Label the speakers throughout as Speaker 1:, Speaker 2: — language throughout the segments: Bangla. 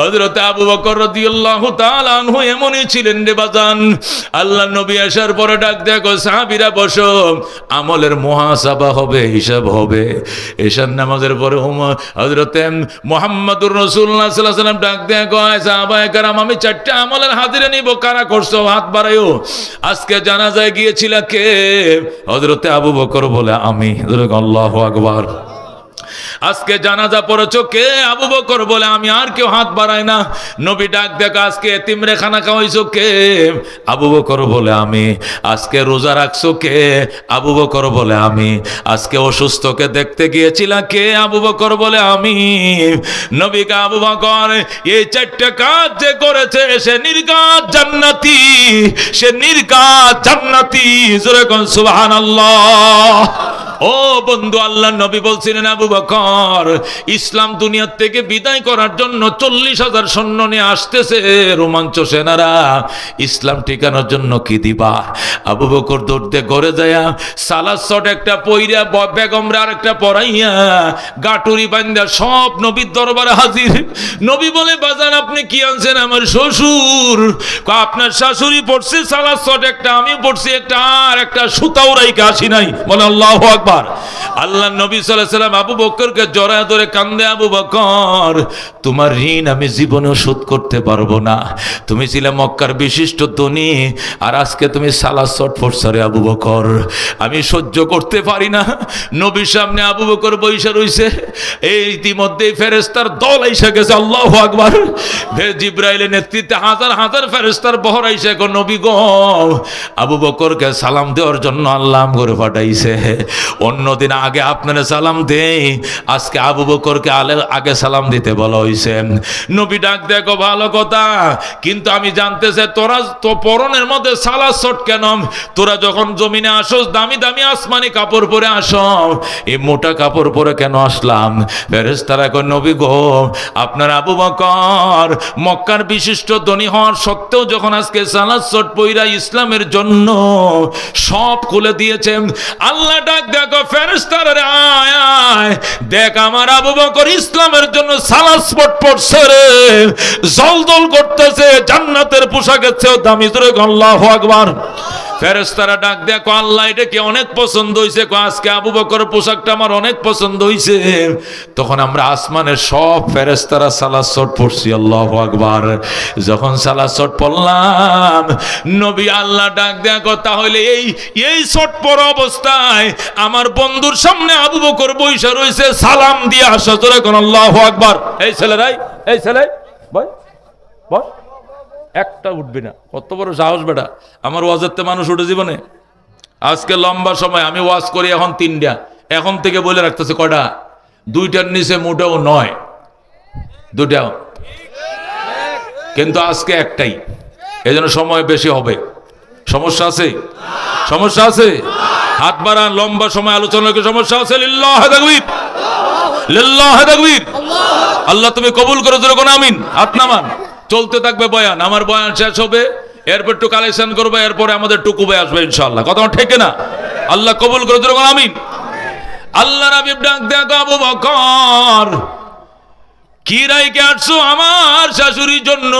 Speaker 1: হযরত আবু বকর রাদিয়াল্লাহু তাআলা আনহু এমনই ছিলেন রে বাজান। আল্লাহ নবী আসার পরে ডাক দেখো সাহাবীরা, বসো। আমলের মুহাসাবা হবে, হিসাব হবে। এশার নামাজের পরে হযরত মুহাম্মদুর রাসূলুল্লাহ সাল্লাল্লাহু আলাইহি ওয়াসাল্লাম ডাক দেখো সাহাবায়ে কেরাম, আমি চারটা আমলের হাজিরে নিব। কারা করছ? হাত বাড়ায়ো। আজকে জানাজায় গিয়েছিল কে? হযরতে আবু বকর বলে, আমি। আল্লাহ আকবার। আজকে জানাজা পড়েছো কে? আবু বকর বলে, আমি আর কেউ হাত বাড়াই না। নবী ডাক দেখ, আজকে তিমরে খানা খাওয়াইছো কে? আবু বকর বলে, আমি। আজকে রোজা রাখছো কে? আবু বকর বলে, আমি। আজকে অসুস্থকে দেখতে গিয়েছিলাম কে? আবু বকর বলে, আমি। নবীকে আবু বকর, এই চারটে কাজ যে করেছে, সে নির্গাত জান্নাতি, সে নির্গাত জান্নাতি। জোরে কোন, সুবহানাল্লাহ। ও বন্ধু আল্লাহ নবী বলছিলেন, আবু বকর ইসলাম দুনিয়ার থেকে বিদায় করার জন্য চল্লিশ হাজার সৈন্য নিয়ে আসতেছে রোমাঞ্চ সেনারা। ইসলাম ঠিকানোর জন্য কি দিবা? আবু বকর দৌড়তে ঘরে যায়া সালাদ শট একটা পইরা বেগমরা আর একটা পরাইয়া গাটুরি বান্দা সব নবীর দরবারে হাজির। নবী বলে, বাজান, আপনি কি আনছেন আমার শ্বশুর? আপনার শাশুড়ি পড়ছে সালাদ শট একটা, আমি পড়ছি একটা, আর একটা সুতাও রাইকে আসি নাই। বলে, আল্লাহ আকবার। আল্লাহ নবী আলাইহি সাল্লাম আবু বকরকে জড়ায় ধরে কান্দে আবু বকর, তোমার ঋণ আমি জীবনেও শোধ করতে পারব না। তুমি ছিলে মক্কার বিশিষ্ট ধনী, আর আজকে তুমি সালা ফোরসারে আবু বকর। আমি সহ্য করতে পারি না। নবীর সামনে আবু বকর বৈশা রইছে। এই ইতিমধ্যে ফেরেস্তার দল আইসা গেছে, আল্লাহ আকবার। জিব্রাইলের নেতৃত্বে হাজার হাজার ফেরেস্তার বহর আইসা গো নবী গো। আবু বকরকে সালাম দেওয়ার জন্য আল্লাহ করে পাঠাইছে। অন্যদিন আগে আপনারা সালাম দেই। আজকে আবু বকরকে আলে আগে সালাম দিতে বলা হইছে। নবী ডাক দেখো ভালো কথা। কিন্তু আমি জানতে চাই, তোরা তো পরনের মধ্যে সালা শট কেন? তোরা যখন জমিনে আসোস, দামি দামি আসমানি কাপড় পরে আসো এই মোটা কাপড় পরে কেন আসলাম? ফেরেস্তারা কই নবী গো, আপনার আবু বকর মক্কার বিশিষ্ট ধনী হওয়ার সত্ত্বেও যখন আজকে সালাদ শট পইরা ইসলামের জন্য সব খুলে দিয়েছেন আল্লাহ ডাক দেখো ফেরেস্তারা রে, আয় আয়। দেখ আমার আবু বকর ইসলামের জন্য সালাস স্পট পড়ছে রে। জলদল করতেছে, জান্নাতের পোশাকের চেয়েও দামি। ধরে আল্লাহু আকবার। ফেরেস্তারা ডাক দেখো আল্লাহ, এটা কি অনেক পছন্দ হয়েছে কো আজকে আবু বকর পোশাকটা আমার অনেক পছন্দ হয়েছে তখন আমরা আসমানের সব ফেরেস্তারা সালাদ শট পড়ছি, আল্লাহ আকবার। যখন সালাদ শট পড়লাম, নবী আল্লাহ ডাক দেয়া কো তাহলে এই এই শট পড়া অবস্থায় আমার বন্ধুর সামনে আবু বকর বৈশা রয়েছে সালাম দিয়ে আসা। তোরা কোন আল্লাহ আকবার। এই ছেলেরাই, এই ছেলে ভাই বস একটা উঠবি না। কত বড় সাহস বেটা। আমার ওয়াজের মানুষ উঠে জীবনে। আজকে লম্বা সময়, আমি ওয়াজ করি এখন তিনটা। এখন থেকে বলে রাখতেছে কটা দুইটার নিচে মোটেও নয়। দুটাও কিন্তু আজকে একটাই। এজন্য সময় বেশি হবে। সমস্যা আছে? সমস্যা আছে? হাত বাড়ান, লম্বা সময় আলোচনা কি সমস্যা আছে? আল্লাহ তুমি কবুল করে ধরে কোন আমিন। হাত নামান। চলতে থাকবে বয়ান, আমার বয়ান শেষ হবে, এরপর একটু কালেকশন করব, এরপরে আমাদের টুকু বয়ে আসবে ইনশাল্লাহ কথা ঠেকে না? আল্লাহ কবুল করে ধরে আমি আল্লাহ রাবিব ডাক দেখো আবু বকর, কি রাইকে আসছো আমার শাশুড়ির জন্য?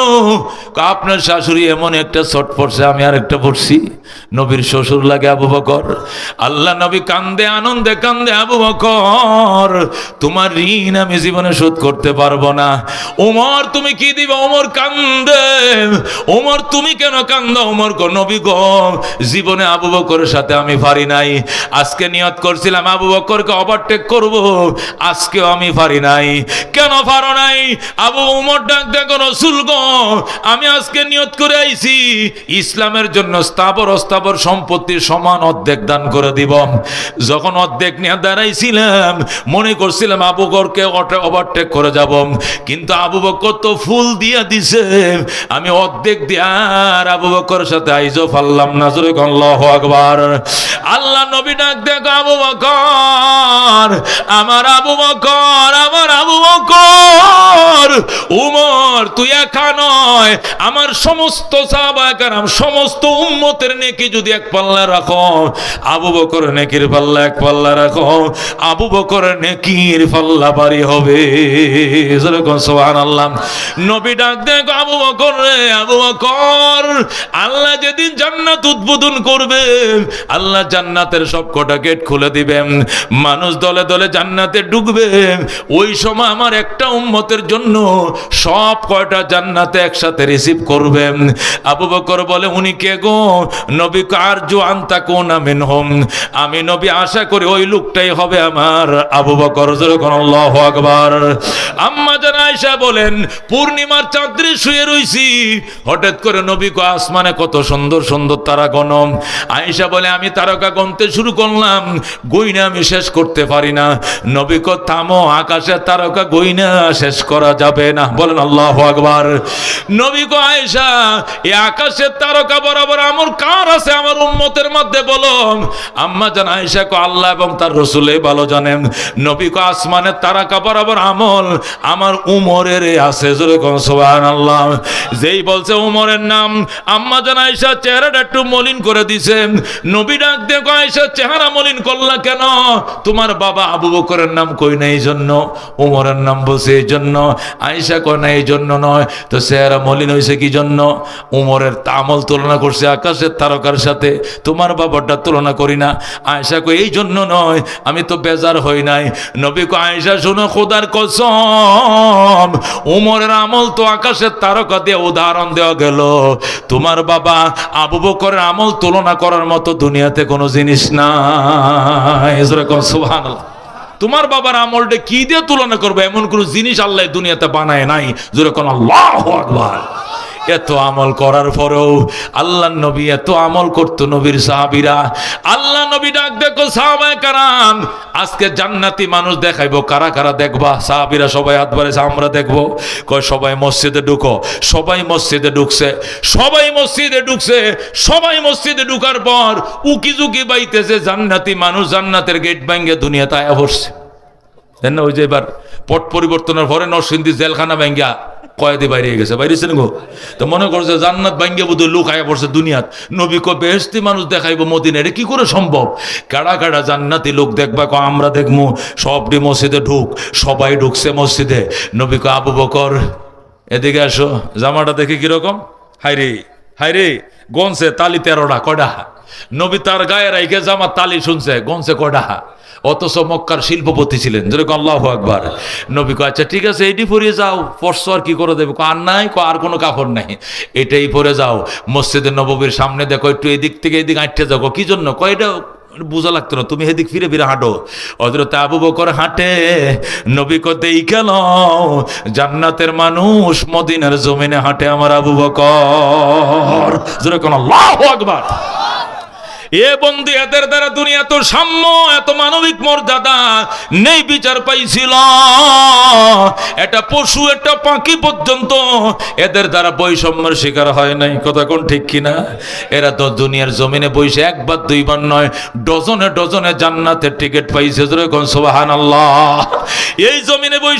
Speaker 1: আপনার শাশুড়ি এমন একটা শট পড়ছে, আমি আর একটা পড়ছি। নবীর শ্বশুর লাগে আবু বকর। আল্লাহ নবী কান্দে আনন্দে কান্দে আবু বকর, তোমার ঋণ আমি জীবনে শোধ করতে পারব না। ওমর, তুমি কি দিবে? ওমর কান্দে। ওমর, তুমি কেন কান্দ? ওমর গো, নবী গো, জীবনে আবু বকরের সাথে আমি পারি নাই। আজকে নিয়ত করছিলাম আবু বকরকে ওভারটেক করব, আজকেও আমি পারি নাই। কেন পারো নাই? আবু উমর ডাক দেখো, রসুল গো, আমি আজকে নিয়ত করে আইছি, ইসলামের জন্য স্থাবর অস্থাবর সম্পত্তির সমান অর্ধেক দান করে দিব। যখন অর্ধেক নিয়ে দাঁড়াইছিলাম, মনে করছিলাম আবু বকরকে ওভারটেক করে যাব। কিন্তু আবু বকর তো ফুল দিয়ে দিছে। আমি অর্ধেক দিয়ে আর আবু বকরের সাথে আইজো ফাল্লাম না, জোরে আল্লাহু আকবার। আল্লাহ নবী ডাক দেখো আবু বকর, আমার আবু বকর, আমার আবু বকর, উমর, তুই একা নয় আমার সমস্ত সাহাবাহাম সমস্ত উম্মতের নেকি যদি এক পাল্লা রাখো, আবু বকর নেকির পাল্লা এক পাল্লা রাখো, আবু বকর নেকির পাল্লা বাড়ি হবে। আল্লাহ নবী ডাক দেখ, আবু বকর আবু বকর, আল্লাহ যেদিন জান্নাত উদ্বোধন করবে, আল্লাহ জান্নাতের সব কটা গেট খুলে দিবেন মানুষ দলে দলে জান্নাতে ঢুকবে। ওই সময় আমার একটা উম্মতের জন্য সব কয়টা জান্নাতে একসাথে রিসিভ করবেন। আবু বকর বলে, উনি কে গো? নবী কার্য আন্তা কোন আমিন হোম আমি নবী আশা করি ওই লোকটাই হবে আমার আবু বকর। আল্লাহ আকবার। আম্মা জান আয়েশা বলেন, পূর্ণিমার চাঁদরে শুয়ে রইছি। হঠাৎ করে নবী কো আসমানে কত সুন্দর সুন্দর তারা গণম আয়েশা বলে, আমি তারকা গণতে শুরু করলাম। গইনা আমি শেষ করতে পারি না। নবী কো, থামো, আকাশে তারকা গইনা শেষ করা যাবে না। বলেন আল্লাহ আকবার। নবী কো আয়েশা এই আকাশের তারকা বরাবর আমর কার আছে? আমার উম্মতের মধ্যে বলো আম্মা জান আয়েশা কো আল্লাহ এবং তার রসুলে ভালো জানেন। নবী কো আসমানের তারকা বরাবর আমল আমার উমরের আছে জোরে কোন সুবহানাল্লাহ। যেই বলছে উমরের নাম আম্মা জান আয়েশা চেহারাটা একটু মলিন করে দিছে। নবী ডাক দিয়ে কয়, আয়েশা চেহারা মলিন করলা কেন? তোমার বাবা আবু বকরের নাম কই না এই জন্য উমরের নাম বলছে এই জন্য আয়েশা কয় না এই জন্য নয়। তো চেহারা মলিন হয়েছে কি জন্য? উমরের তামল তুলনা করছে আকাশের তারকার সাথে। তোমার বাবারটা তুলনা করি না। আয়েশা কই এই জন্য নয়, আমি তো বেজার হই নাই। নবী কো আয়েশা, শুনো, খোদার কসম, উমরের আমল তো আকাশের তারকা দিয়ে উদাহরণ দেওয়া গেল। তোমার বাবা আবু বকরের আমল তুলনা করার মতো দুনিয়াতে কোনো জিনিস না এরকম সুবহানাল্লাহ। তোমার বাবার আমলটা কি দিয়ে তুলনা করবে? এমন কোন জিনিস আল্লাহ দুনিয়াতে বানায় নাই। যেরকম আল্লাহ এত আমল করার পরেও আল্লাহ নবী এত আমল করতো নবীর সাহাবিরা। আল্লাহ নবী ডাক দেখো সাহাবায়ে কারাম, আজকে জান্নাতি মানুষ দেখাইবো, কারা কারা দেখবা? সাহাবিরা সবাই হাত বাড়াইছে, আমরা দেখব। কয়, সবাই মসজিদে ঢুকো, সবাই মসজিদে ঢুকছে, সবাই মসজিদে ঢুকছে, সবাই মসজিদে ঢুকার পর উকি জুকি বাইতেছে, জান্নাতি মানুষ জান্নাতের গেট ভাঙ্গে দুনিয়াতে আয়া বসছে দেন না, ওই যে এবার পট পরিবর্তনের পরে নরসিংদী জেলখানা ভাঙ্গা কয়েদি বাইরে গেছে বাইরেছেন গো? তো মনে করছে জান্নাত ভাঙ্গে বোধ লোক আয়া পড়ছে দুনিয়াত। নবী কো বেহস্তি মানুষ দেখাইবো মদিনা এটা কি করে সম্ভব? কাড়া কাড়া জান্নাতি লোক দেখবা ক আমরা দেখব সবটি মসজিদে ঢুক, সবাই ঢুকছে মসজিদে। নবী কো আবু বকর, এদিকে আসো, জামাটা দেখি কীরকম হাইরে হাইরে গনছে তালি তেরোটা কডা নবী তার গায়ে রাইকে জামা তালি শুনছে, গনছে কডা অথচ মক্কার শিল্পপতি ছিলেন। যেরকম আল্লাহ আকবার। নবী কয় আচ্ছা ঠিক আছে এইটি পরে যাও। পরশু আর কি করে দেবে? আর নাই আর কোনো কাপড় নাই। এটাই পরে যাও। মসজিদের নববীর সামনে দেখো, একটু এদিক থেকে এদিক আঁটতে যাও কি জন্য? কয়, এটা বোঝা লাগতো না, তুমি এদিক ফিরে ফিরে হাঁটো। হজরত আবু বকর হাঁটে, নবী কতেই গেল জান্নাতের মানুষ মদিনার জমিনে হাঁটে আমার আবু বকর। যেরকম আল্লাহ আকবার। এ বন্ধু, এদের দ্বারা দুনিয়া তো সাম্য, এত মানবিক মর্যাদা নেই, বিচার পাইছিল। এটা পশু, একটা পাখি পর্যন্ত এদের দ্বারা বৈষম্যের শিকার হয় নাই। কথা কোন ঠিক কিনা? এরা তো দুনিয়ার জমিনে বসে একবার, দুইবার নয়, ডজনে ডজনে জান্নাতের টিকিট পাইছে। আল্লাহ এই জমিনে বসে